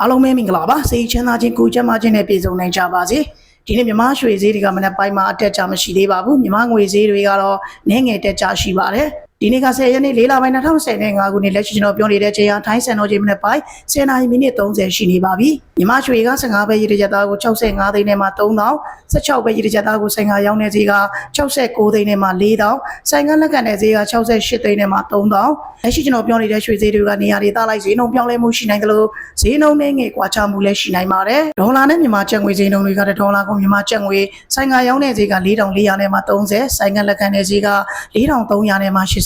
အားလုံးပဲမင်္ဂလာပါစေချမ်းသာခြင်းကိုချမ်းသာခြင်းနဲ့ပြည့်စုံနိုင်ကြပါစေဒီနေ့မြမရွှေဈေးတွေကမနက်ပိုင်းမှာအတက်ကြမရှိသေးပါဘူးမြမငွေဈေးတွေကတော့နည်းငယ်တက်ကြရှိပါတယ် ဒီနေ့က10ရက်နေ့၄လပိုင်း2025ခုနှစ်လက်ရှိကျွန်တော်ပြောနေတဲ့ချိန်ဟာထိုင်းစံတော်ချိန်မနက်ပိုင်း10နာရီမိနစ်30ရှိနေပါပြီမြမရွှေက15ပဲရည်ရသားကို65သိန်းနဲ့မှ3000 16ပဲရည်ရသားကိုဆိုင်ကရောင်းနေဈေးက69သိန်းနဲ့မှ4000ဆိုင်ကလက်ကန်တဲ့ဈေးက68သိန်းနဲ့မှ3000လက်ရှိကျွန်တော်ပြောနေတဲ့ရွှေဈေးတွေကနေရာဒေသလိုက်ဈေးနှုန်းပြောင်းလဲမှုရှိနိုင်တယ်လို့ဈေးနှုန်းနဲ့ငယ်ကွာခြားမှုလည်းရှိနိုင်ပါတယ်ဒေါ်လာနဲ့မြန်မာကျပ်ငွေဈေးနှုန်းတွေကဒေါ်လာကိုမြန်မာကျပ်ငွေဆိုင်ကရောင်းတဲ့ဈေးက4400နဲ့မှ30ဆိုင်ကလက်ကန်တဲ့ဈေးက4300နဲ့မှ80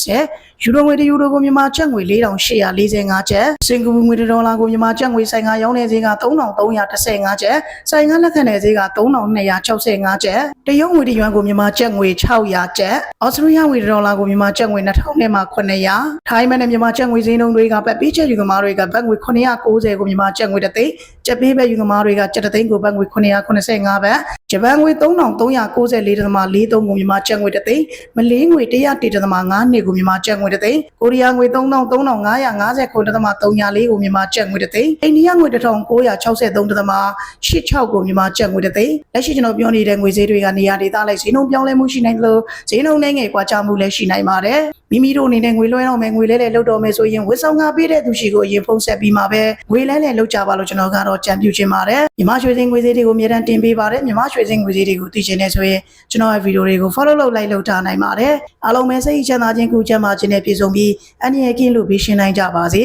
ယူရိုငွေတယူရိုကိုမြန်မာကျပ်ငွေ4845ကျပ်စင်ကာပူငွေဒေါ်လာကိုမြန်မာကျပ်ငွေဆိုင်ကရောင်းတဲ့ဈေးက3315ကျပ်ဆိုင်ကလက်ခံတဲ့ဈေးက3265ကျပ်တရုတ်ငွေတယွမ်ကိုမြန်မာကျပ်ငွေ600ကျပ်ဩစတြေးလျငွေဒေါ်လာကိုမြန်မာကျပ်ငွေ2000နဲ့မှ900ထိုင်းမန်နဲ့မြန်မာကျပ်ငွေဈေးနှုန်းတွေကပတ်ပြီးချက်ယူသမားတွေကဘတ်ငွေ990ကိုမြန်မာကျပ်ငွေတစ်သိန်းကျပ်ပေးပဲယူသမားတွေကကျပ်တစ်သိန်းကိုဘတ်ငွေ985ဘတ်ဂျပန်ငွေ3394.43ကိုမြန်မာကျပ်ငွေတစ်သိန်းမလေးငွေ101.5နှစ်ကိုမြန်မာကျပ်ငွေတစ်သိန်းကိုရီးယားငွေ335950ခု .34 ကိုမြန်မာကျပ်ငွေတစ်သိန်းအိန္ဒိယငွေ1963.86ကိုမြန်မာကျပ်ငွေတစ်သိန်းလက်ရှိကျွန်တော်ပြောနေတဲ့ငွေဈေးတွေကနေရာဒေသလိုက်ဈေးနှုန်းပြောင်းလဲမှုရှိနိုင်တယ်လို့ဈေးနှုန်းနဲ့ငယ်ကွာခြားမှုလည်းရှိနိုင်ပါတယ် မိမိတို့အနေနဲ့ငွေလွှဲတော့မယ်ငွေလဲလဲလုပ်တော့မယ်ဆိုရင်ဝစ်ဆောင်ငါပေးတဲ့သူရှိကိုအရင်ဖုန်းဆက်ပြီးမှပဲငွေလဲလဲလုပ်ကြပါလို့ကျွန်တော်ကတော့ကြံပြုချင်ပါတယ်မြမရွှေစင်းငွေဈေးတွေကိုအများတန်းတင်ပေးပါတယ်မြမရွှေစင်းငွေဈေးတွေကိုသိချင်နေဆိုရင်ကျွန်တော်ရဲ့ဗီဒီယိုတွေကို follow လုပ်လိုက်လုပ်ထားနိုင်ပါတယ်အားလုံးပဲစိတ်ချမ်းသာခြင်းကူချမ်းသာခြင်းနဲ့ပြည့်စုံပြီးအန္တရာယ်ကင်းလို့ပြီးရှင်းနိုင်ကြပါစေ